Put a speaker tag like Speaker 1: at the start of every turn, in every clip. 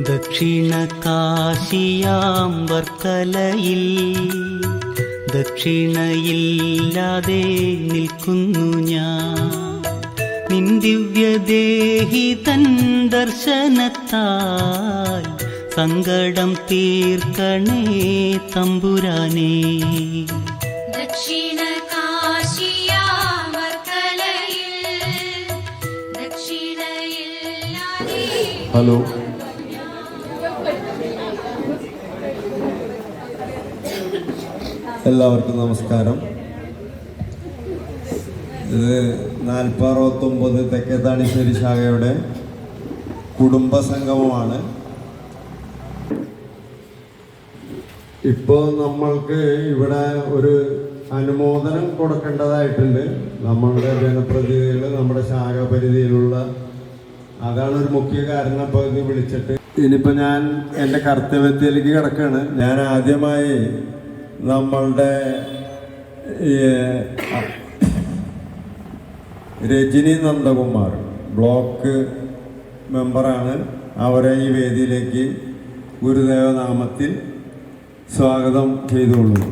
Speaker 1: ദക്ഷിണ കാശിയാം വർക്കലയിൽ ദക്ഷിണയില്ലാതെ നിൽക്കുന്നു ഞാൻ. നിൻ ദിവ്യദേഹി തൻ ദർശനത്താൽ സങ്കടം തീർക്കണേ തമ്പുരാനേ.
Speaker 2: ദക്ഷിണ
Speaker 3: ഹലോ. എല്ലാവർക്കും നമസ്കാരം. ഇത് നാൽപ്പറുപത്തൊമ്പത് തെക്കേത്താണിശ്ശേരി ശാഖയുടെ കുടുംബ സംഗമമാണ് ഇപ്പോൾ നമ്മൾക്ക് ഇവിടെ ഒരു അനുമോദനം കൊടുക്കേണ്ടതായിട്ടുണ്ട്. നമ്മളുടെ ജനപ്രതിനിധികൾ നമ്മുടെ ശാഖ പരിധിയിലുള്ള അതാണ് ഒരു മുഖ്യ കാരണം ഇപ്പോൾ ഇത് വിളിച്ചിട്ട്. ഇനിയിപ്പോൾ ഞാൻ എന്റെ കർത്തവ്യത്തിലേക്ക് കിടക്കുകയാണ്. ഞാൻ ആദ്യമായി നമ്മളുടെ രജനി നന്ദകുമാർ ബ്ലോക്ക് മെമ്പറാണ്. അവരെ ഈ വേദിയിലേക്ക് ഗുരുദേവനാമത്തിൽ സ്വാഗതം ചെയ്തുകൊള്ളുന്നു.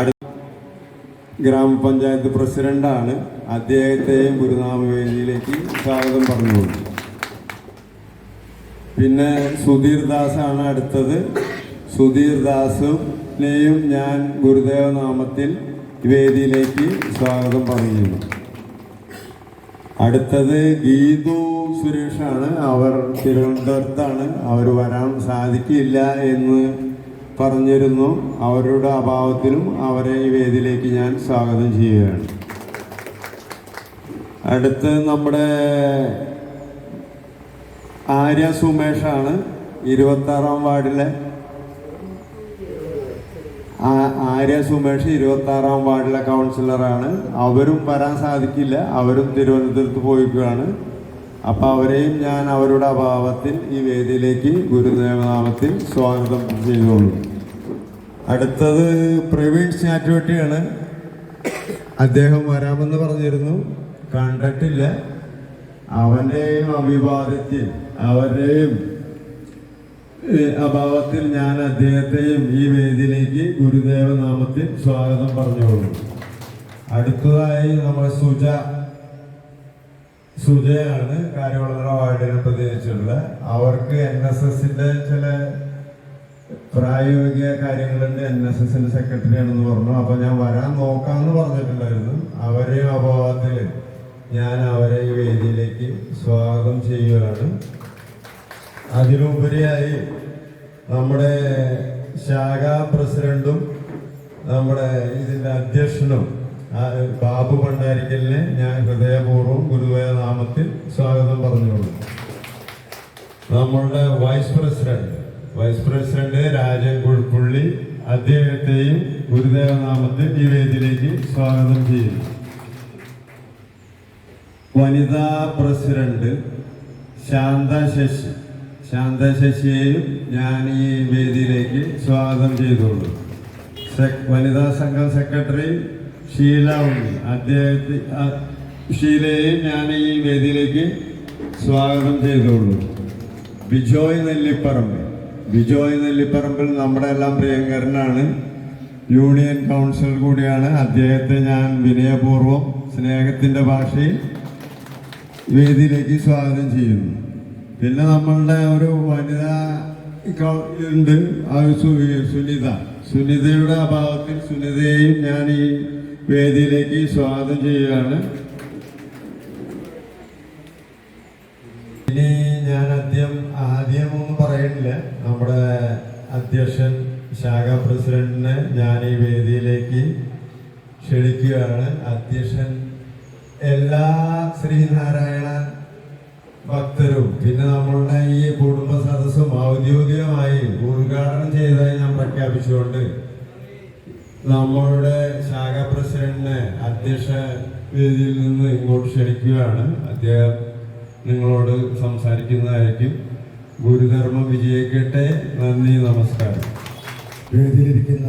Speaker 3: അടുത്ത ഗ്രാമപഞ്ചായത്ത് പ്രസിഡന്റാണ്. അദ്ദേഹത്തെയും ഗുരുനാമ വേദിയിലേക്ക് സ്വാഗതം പറഞ്ഞുകൊള്ളു പിന്നെ സുധീർ ദാസാണ് അടുത്തത്. സുധീർ ദാസിനെയും ഞാൻ ഗുരുദേവ നാമത്തിൽ വേദിയിലേക്ക് സ്വാഗതം പറയുന്നു. അടുത്തത് ഗീതു സുരേഷാണ്. അവർ തിരുവനന്തപുരത്താണ്. അവർ വരാൻ സാധിക്കില്ല എന്ന് പറഞ്ഞിരുന്നു. അവരുടെ അഭാവത്തിലും അവരെ ഈ വേദിയിലേക്ക് ഞാൻ സ്വാഗതം ചെയ്യുകയാണ്. അടുത്ത് നമ്മുടെ ആര്യ സുമേഷാണ്. ഇരുപത്താറാം വാർഡിലെ ആര്യ സുമേഷ് ഇരുപത്തി ആറാം വാർഡിലെ കൗൺസിലറാണ്. അവരും വരാൻ സാധിക്കില്ല. അവരും തിരുവനന്തപുരത്ത് പോയിക്കുകയാണ് അപ്പോൾ അവരെയും ഞാൻ അവരുടെ അഭാവത്തിൽ ഈ വേദിയിലേക്ക് ഗുരുദേവനാമത്തിൽ സ്വാഗതം ചെയ്തോളൂ അടുത്തത് പ്രവീൺ സ്റ്റാറ്റുവട്ടിയാണ് അദ്ദേഹം വരാമെന്ന് പറഞ്ഞിരുന്നു. കണ്ടിട്ടില്ല. അവന്റെയും അഭിവാദത്തിൽ അവരുടെയും അഭാവത്തിൽ ഞാൻ അദ്ദേഹത്തെയും ഈ വേദിയിലേക്ക് ഗുരുദേവനാമത്തിൽ സ്വാഗതം പറഞ്ഞോളൂ അടുത്തതായി നമ്മൾ സുജ സുജയാണ് കാര്യവളര വാർഡിനെ പ്രതിനിധിച്ചിട്ടുള്ളത്. അവർക്ക് എൻ എസ് എസിന്റെ ചില പ്രായോഗിക കാര്യങ്ങളുണ്ട്. എൻ എസ് എസിന്റെ സെക്രട്ടറി ആണെന്ന് പറഞ്ഞു. അപ്പൊ ഞാൻ വരാൻ നോക്കാമെന്ന് പറഞ്ഞിട്ടുണ്ടായിരുന്നു. അവരെ അഭാവത്തിൽ ഞാൻ അവരെ ഈ വേദിയിലേക്ക് സ്വാഗതം ചെയ്യുകയാണ്. അതിലുപരിയായി നമ്മുടെ ശാഖാ പ്രസിഡന്റും നമ്മുടെ ഇതിന്റെ അധ്യക്ഷനും ബാബു ഭണ്ഡാരിക്കലിനെ ഞാൻ ഹൃദയപൂർവം ഗുരുവായ നാമത്തിൽ സ്വാഗതം പറഞ്ഞോളൂ. നമ്മളുടെ vice president vice president Rajan Kuzhappully അദ്ദേഹത്തെയും ഗുരുദേവ നാമത്തിൽ ഈ വേദിയിലേക്ക് സ്വാഗതം ചെയ്യുന്നു. വനിതാ പ്രസിഡന്റ് ശാന്ത ശശി. ശാന്ത ശശിയെയും ഞാൻ ഈ വേദിയിലേക്ക് സ്വാഗതം ചെയ്തോളൂ വനിതാ സംഘം സെക്രട്ടറി ഷീല ഉണ്ണി. അദ്ദേഹത്തെ ഷീലയെയും ഞാൻ ഈ വേദിയിലേക്ക് സ്വാഗതം ചെയ്തോളൂ ബിജോയ് നെല്ലിപ്പറമ്പ് ബിജോയ് നെല്ലിപ്പറമ്പിൽ നമ്മുടെ എല്ലാം പ്രിയങ്കരനാണ്. യൂണിയൻ കൗൺസിലർ കൂടിയാണ്. അദ്ദേഹത്തെ ഞാൻ വിനയപൂർവം സ്നേഹത്തിന്റെ ഭാഷയിൽ വേദിയിലേക്ക് സ്വാഗതം ചെയ്യുന്നു. പിന്നെ നമ്മളുടെ ഒരു വനിത ഉണ്ട്. സുനിത. സുനിതയുടെ അഭാവത്തിൽ സുനിതയെയും ഞാൻ ഈ വേദിയിലേക്ക് സ്വാഗതം ചെയ്യുകയാണ്. ഇനി ഞാൻ ആദ്യം ആദ്യം ഒന്നും പറയുന്നില്ല നമ്മുടെ അധ്യക്ഷൻ ശാഖ പ്രസിഡന്റിനെ ഞാൻ ഈ വേദിയിലേക്ക് ക്ഷണിക്കുകയാണ്. അധ്യക്ഷൻ എല്ലാ ശ്രീനാരായണ ഭക്തരും പിന്നെ നമ്മളുടെ ഈ കുടുംബ സദസ്സും ഔദ്യോഗികമായി ഉദ്ഘാടനം ചെയ്തതായി ഞാൻ പ്രഖ്യാപിച്ചുകൊണ്ട് നമ്മളുടെ ശാഖ പ്രസിഡന്റിനെ അധ്യക്ഷ വേദിയിൽ നിന്ന് ഇങ്ങോട്ട് ക്ഷണിക്കുകയാണ്. അദ്ദേഹം നിങ്ങളോട് സംസാരിക്കുന്നതായിരിക്കും. ഗുരുധർമ്മം വിജയിക്കട്ടെ. നന്ദി നമസ്കാരം.
Speaker 4: വേദിയിലിരിക്കുന്ന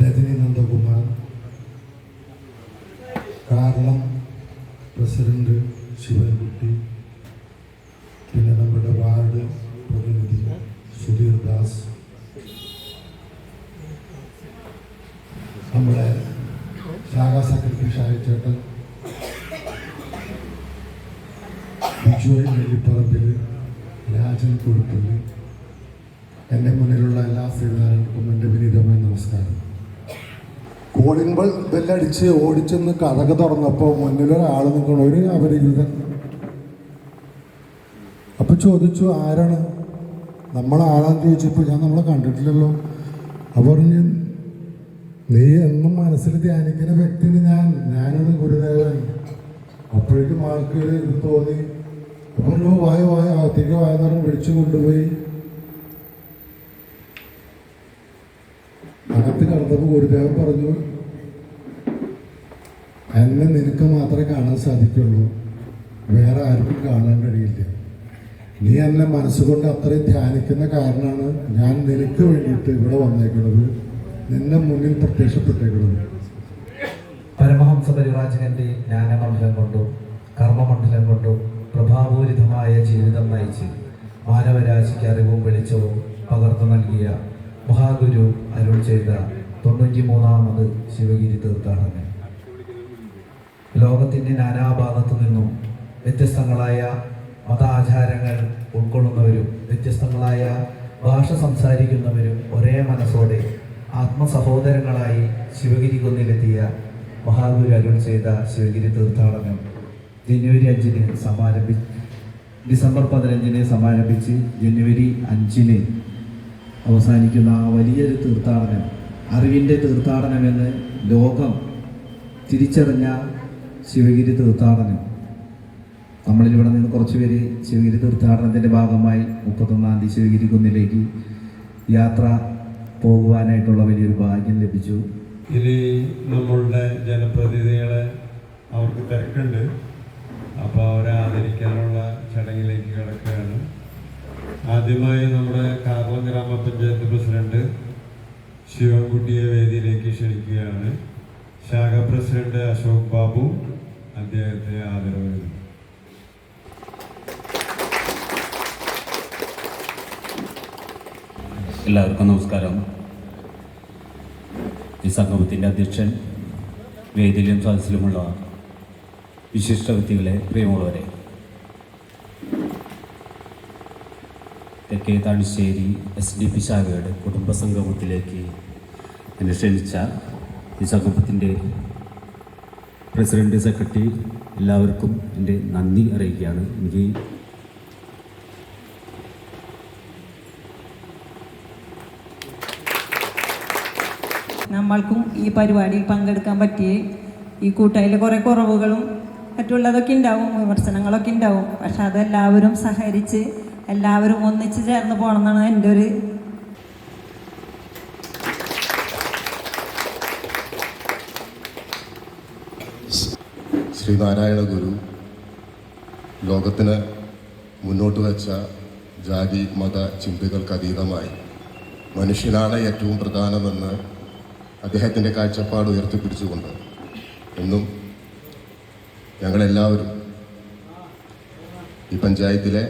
Speaker 4: രജനി നന്ദകുമാർ കാരണം പ്രസിഡന്റ് ശിവൻകുട്ടി പിന്നെ നമ്മുടെ വാർഡ് പ്രതിനിധി സുധീർ ദാസ് നമ്മുടെ ശാഖാ സെക്രട്ടറി ഷായ ചേട്ടൻ. ബിജുവൽ രാജൻ കൊടുത്തു എന്റെ മുന്നിലുള്ള എല്ലാ സേവനങ്ങൾക്കും എന്റെ വിനീതമായ നമസ്കാരം. ബെൽ ബെല്ലടിച്ച് ഓടിച്ചെന്ന് കഥക തുറന്നപ്പോൾ മുന്നിലൊരാൾ നിൽക്കണം ഒരു അപരിചിതൻ. അപ്പൊ ചോദിച്ചു ആരാണ്? നമ്മൾ ആരാന്ന് ചോദിച്ചപ്പോൾ ഞാൻ നമ്മളെ കണ്ടിട്ടില്ലല്ലോ. അപ്പോൾ പറഞ്ഞു നീ എന്നും മനസ്സിൽ ധ്യാനിക്കുന്ന വ്യക്തിന് ഞാൻ. ഞാനൊരു ഗുരുദേവൻ. അപ്പോഴേക്കും ആൾക്ക് ഇത് തോന്നി. അപ്പോൾ വായ വായ അകത്തേക്ക് വായ നിറം വിളിച്ചു കൊണ്ടുപോയി. അകത്ത് കടന്നപ്പോൾ ഗുരുദേവൻ പറഞ്ഞു എന്നെ നിനക്ക് മാത്രമേ കാണാൻ സാധിക്കുള്ളൂ. വേറെ ആർക്കും കാണാൻ കഴിയില്ല. നീ എന്നെ മനസ്സുകൊണ്ട് അത്രയും ധ്യാനിക്കുന്ന കാരണമാണ് ഞാൻ നിനക്ക് വേണ്ടിയിട്ട് ഇവിടെ വന്നേക്കുന്നത്. നിന്റെ മുന്നിൽ പ്രത്യക്ഷപ്പെട്ടേക്കുന്നത്.
Speaker 5: പരമഹംസ പരിവാചകന്റെ ജ്ഞാനമണ്ഡലം കൊണ്ടും കർമ്മമണ്ഡലം കൊണ്ടും പ്രഭാപൂരിതമായ ജീവിതം നയിച്ച് മാനവരാശിക്ക് അറിവും വെളിച്ചവും പകർന്നു നൽകിയ മഹാഗുരു അരുൾ ചെയ്ത തൊണ്ണൂറ്റി മൂന്നാമത് ശിവഗിരി തീർത്ഥാടനം. ലോകത്തിന്റെ നാനാഭാഗത്തു നിന്നും വ്യത്യസ്തങ്ങളായ മതാചാരങ്ങൾ ഉൾക്കൊള്ളുന്നവരും വ്യത്യസ്തങ്ങളായ ഭാഷ സംസാരിക്കുന്നവരും ഒരേ മനസ്സോടെ ആത്മസഹോദരങ്ങളായി ശിവഗിരി കുന്നിലെത്തിയ മഹാഗുരു അരുൾ ചെയ്ത ശിവഗിരി തീർത്ഥാടനം ജനുവരി അഞ്ചിന് സമാരംഭി ഡിസംബർ പതിനഞ്ചിന് സമാരംഭിച്ച് ജനുവരി അഞ്ചിന് അവസാനിക്കുന്ന ആ വലിയൊരു തീർത്ഥാടനം അറിവിന്റെ തീർത്ഥാടനമെന്ന് ലോകം തിരിച്ചറിഞ്ഞ ശിവഗിരി തീർത്ഥാടനം. നമ്മളിൽ ഇവിടെ നിന്ന് കുറച്ച് പേര് ശിവഗിരി തീർത്ഥാടനത്തിന്റെ ഭാഗമായി മുപ്പത്തൊന്നാം തീയതി ശിവഗിരി കുന്നിലേക്ക് യാത്ര പോകുവാനായിട്ടുള്ള വലിയൊരു ഭാഗ്യം ലഭിച്ചു.
Speaker 6: ഇനി നമ്മളുടെ ജനപ്രതിനിധികളെ അവർക്ക് തിരക്കുണ്ട്. അപ്പോൾ അവരെ ആദരിക്കാനുള്ള ചടങ്ങിലേക്ക് കിടക്കുകയാണ്. ആദ്യമായി നമ്മുടെ കാർളം ഗ്രാമപഞ്ചായത്ത് പ്രസിഡന്റ് ശിവൻകുട്ടിയെ വേദിയിലേക്ക് ക്ഷണിക്കുകയാണ്. ശാഖ പ്രസിഡന്റ് അശോക് ബാബു അദ്ദേഹത്തെ ആദരവ്
Speaker 7: എല്ലാവർക്കും നമസ്കാരം. ഈ സംഗമത്തിന്റെ അധ്യക്ഷൻ വേദിയിലും സദസ്സിലുമുള്ള വിശിഷ്ട വ്യക്തികളെ പ്രിയമുള്ളവരെ തെക്കേ താണിശ്ശേരി എസ് ഡി പി ശാഖയുടെ കുടുംബ സംഗമത്തിലേക്ക് എന്നെ ക്ഷണിച്ച ഈ സംഗമത്തിന്റെ പ്രസിഡന്റ് സെക്രട്ടറി എല്ലാവർക്കും എന്റെ നന്ദി അറിയിക്കുകയാണ്. എനിക്ക്
Speaker 8: നമ്മൾക്കും ഈ പരിപാടിയിൽ പങ്കെടുക്കാൻ പറ്റി ഈ കൂട്ടായിൽ കുറേ കുറവുകളും മറ്റുള്ളതൊക്കെ ഉണ്ടാവും വിമർശനങ്ങളൊക്കെ ഉണ്ടാവും. പക്ഷെ അതെല്ലാവരും സഹകരിച്ച് എല്ലാവരും ഒന്നിച്ച് ചേർന്ന് പോകണം എന്നാണ് എന്റെ ഒരു
Speaker 9: ശ്രീനാരായണ ഗുരു ലോകത്തിന് മുന്നോട്ട് വച്ച ജാതി മത ചിന്തകൾക്ക് അതീതമായി മനുഷ്യനാണ് ഏറ്റവും പ്രധാനമെന്ന് അദ്ദേഹത്തിന്റെ കാഴ്ചപ്പാട് ഉയർത്തിപ്പിടിച്ചുകൊണ്ട് എന്നും ഞങ്ങളെല്ലാവരും ഈ പഞ്ചായത്തിലെ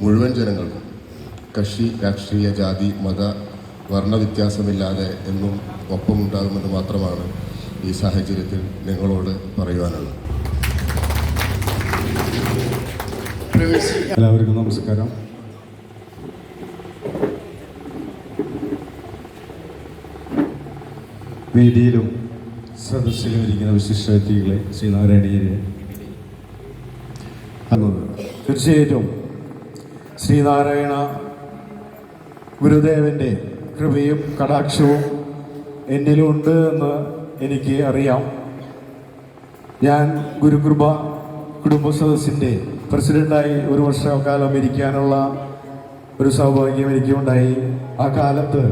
Speaker 9: മുഴുവൻ ജനങ്ങൾക്കും കക്ഷി രാഷ്ട്രീയ ജാതി മത വർണവ്യത്യാസമില്ലാതെ എന്നും ഒപ്പമുണ്ടാകുമെന്ന് മാത്രമാണ് ഈ സാഹചര്യത്തിൽ നിങ്ങളോട് പറയുവാനുള്ളത്
Speaker 6: എല്ലാവർക്കും നമസ്കാരം. വേദിയിലും സദസ്സിലും ഇരിക്കുന്ന വിശിഷ്ട വ്യക്തികളെ ശ്രീനാരായണീയരെ തീർച്ചയായിട്ടും ശ്രീനാരായണ ഗുരുദേവന്റെ കൃപയും കടാക്ഷവും എന്നിലുണ്ട് എന്ന് എനിക്ക് അറിയാം. ഞാൻ ഗുരുകൃപ കുടുംബ സദസ്സിന്റെ പ്രസിഡന്റായി ഒരു വർഷക്കാലം ഇരിക്കാനുള്ള ഒരു സൗഭാഗ്യം എനിക്കുണ്ടായി. ആ കാലത്ത്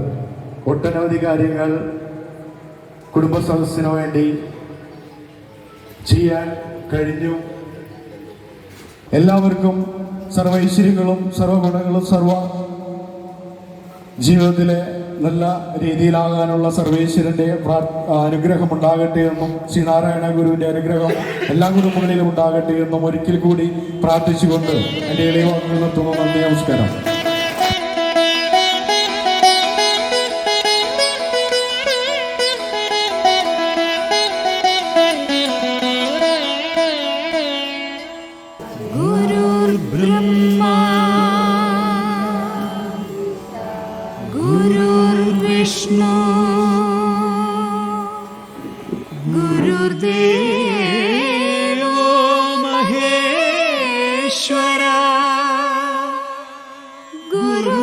Speaker 6: ഒട്ടനവധി കാര്യങ്ങൾ കുടുംബ സദസ്സിന് വേണ്ടി ചെയ്യാൻ കഴിഞ്ഞു. എല്ലാവർക്കും സർവ ഐശ്വര്യങ്ങളും സർവഗുണങ്ങളും സർവ ജീവിതത്തിലെ നല്ല രീതിയിലാകാനുള്ള സർവേശ്വരന്റെ അനുഗ്രഹം ഉണ്ടാകട്ടെ എന്നും ശ്രീനാരായണ ഗുരുവിന്റെ അനുഗ്രഹം എല്ലാ കുടുംബങ്ങളിലും ഉണ്ടാകട്ടെ എന്നും ഒരിക്കൽ കൂടി പ്രാർത്ഥിച്ചുകൊണ്ട് എന്റെ ഇളയ നിർത്തുന്നു. നന്ദി നമസ്കാരം.
Speaker 1: ഗുരുദേവോ മഹേശ്വര ഗുരു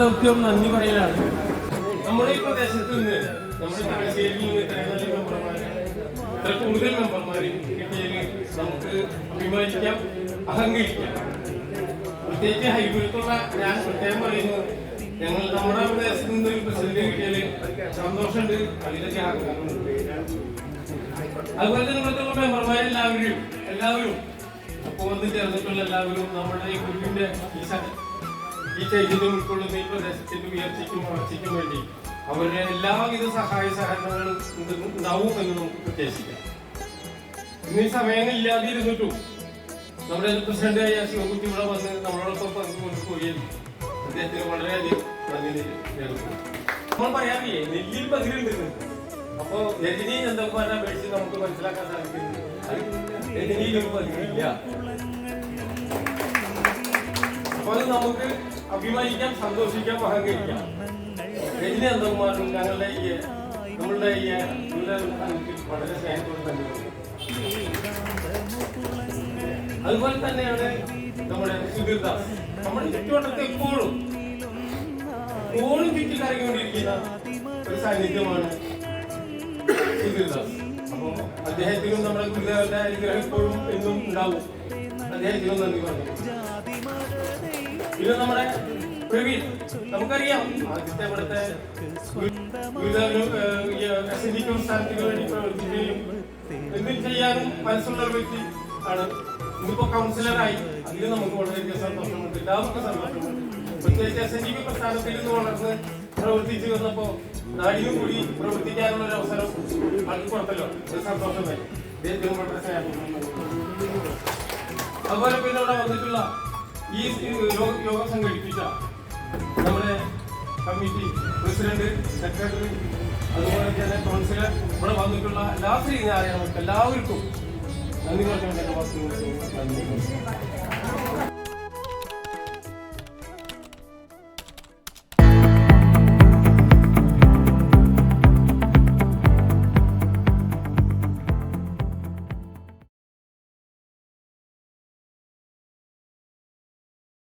Speaker 10: ദൗത്യം നന്ദി പറയലാണ്. നമ്മുടെ ഈ പ്രദേശത്ത് നിന്ന് നമ്മുടെ തലശ്ശേരിയിൽ നിന്ന് കൂടുതൽ മെമ്പർമാര് കിട്ടിയതിൽ നമുക്ക് അഭിമാനിക്കാം അഹങ്കരിക്കാം. പ്രത്യേകിച്ച് ഹൈബിലത്തുള്ള ഞാൻ പ്രത്യേകം പറയുന്നു ഞങ്ങൾ നമ്മുടെ പ്രദേശത്ത് നിന്ന് ഒരു പ്രസിഡന്റ് കിട്ടിയതിൽ സന്തോഷമുണ്ട് അതിലൊക്കെ അതുപോലെ തന്നെ ഇവിടുത്തെ മെമ്പർമാരെല്ലാവരും എല്ലാവരും വന്ന് ചേർന്നിട്ടുള്ള എല്ലാവരും നമ്മുടെ ഈ കുഞ്ഞിന്റെ ഈ ഈ ചൈതന്യം ഉൾക്കൊള്ളുന്ന ഈ പ്രദേശത്തിന്റെ ഉയർച്ചയ്ക്കും വളർച്ചയ്ക്കും വേണ്ടി അവരുടെ എല്ലാവിധ സഹായ സഹകരണങ്ങളും ഉണ്ട്- ഉണ്ടാവും എന്ന് നമുക്ക് പ്രത്യേകിക്കാം ഇന്ന് ഈ സമയങ്ങളില്ലാതെ ഇരുന്നിട്ടും നമ്മുടെ പ്രസിഡന്റായ ശിവകുട്ടി ഇവിടെ വന്ന് നമ്മളോടൊപ്പം പങ്കുകൊണ്ട് പോയത് അദ്ദേഹത്തിന് വളരെയധികം നന്ദി രേഖപ്പെടുത്തുന്നു നമ്മൾ പറയാറില്ലേ നെല്ലിൽ പതിരുണ്ട് അപ്പോ രജനി എന്തൊക്കെ പേടിച്ച് നമുക്ക് മനസ്സിലാക്കാൻ സാധിക്കുന്നു? രജനിയിലൊരു പതിവില്ല അപ്പൊ നമുക്ക് അഭിമാനിക്കാം സന്തോഷിക്കാം അഹങ്കരിക്കാം രജനി ചന്ദ്രകുമാരനും ഞങ്ങളുടെ ഈ നമ്മളുടെ ഈ വളരെ സ്നേഹത്തോട് തന്നെ അതുപോലെ തന്നെയാണ് നമ്മുടെ സുധീർദാസ് നമ്മുടെ ചുറ്റുവട്ടത്ത് എപ്പോഴും എപ്പോഴും ചുറ്റി കറങ്ങിക്കൊണ്ടിരിക്കുന്ന ഒരു സാന്നിധ്യമാണ് സുധീർദാസ് അപ്പോൾ അദ്ദേഹത്തിനും നമ്മുടെ ഗുരുദേവന്റെ അനുഗ്രഹം ഇപ്പോഴും എന്നും ഉണ്ടാവും. അദ്ദേഹത്തിനും നന്ദി പറഞ്ഞു. പിന്നെ നമ്മുടെ പ്രവീൺ. നമുക്കറിയാം ആദ്യത്തെ ഇവിടുത്തെ ഗുരുദേവനും എസ് ഡി സ്ഥാനത്തിന് വേണ്ടി പ്രവർത്തിക്കുകയും എന്തും ചെയ്യാനും മനസ്സുള്ള ഒരു വ്യക്തി ആണ്. ഇന്നിപ്പോ കൗൺസിലറായി അതിൽ നമുക്ക് വളരെയധികം സന്തോഷമുണ്ട്. എല്ലാവർക്കും സന്തോഷമുണ്ട്. പ്രത്യേകിച്ച് എസ് എൻ ഡി പി പ്രസ്ഥാനത്തിൽ നിന്ന് വളർന്ന് പ്രവർത്തിച്ചു വന്നപ്പോ നാടിനും കൂടി പ്രവർത്തിക്കാനുള്ള ഒരു അവസരം അത് കൊടുത്തല്ലോ. ഒരു സന്തോഷം തന്നെ ദൈവത്തിനും വളരെ സ്നേഹം. അതുപോലെ പിന്നെ ഇവിടെ വന്നിട്ടുള്ള ഈ യോഗ സംഘടിപ്പിച്ച നമ്മുടെ കമ്മിറ്റി പ്രസിഡന്റ് സെക്രട്ടറി അതുപോലെ തന്നെ കൗൺസിലർ ഇവിടെ വന്നിട്ടുള്ള എല്ലാ ശ്രീനാരായണർക്ക് എല്ലാവർക്കും നന്ദി പറഞ്ഞുകൊണ്ട് വാക്കുകൾ നന്ദി.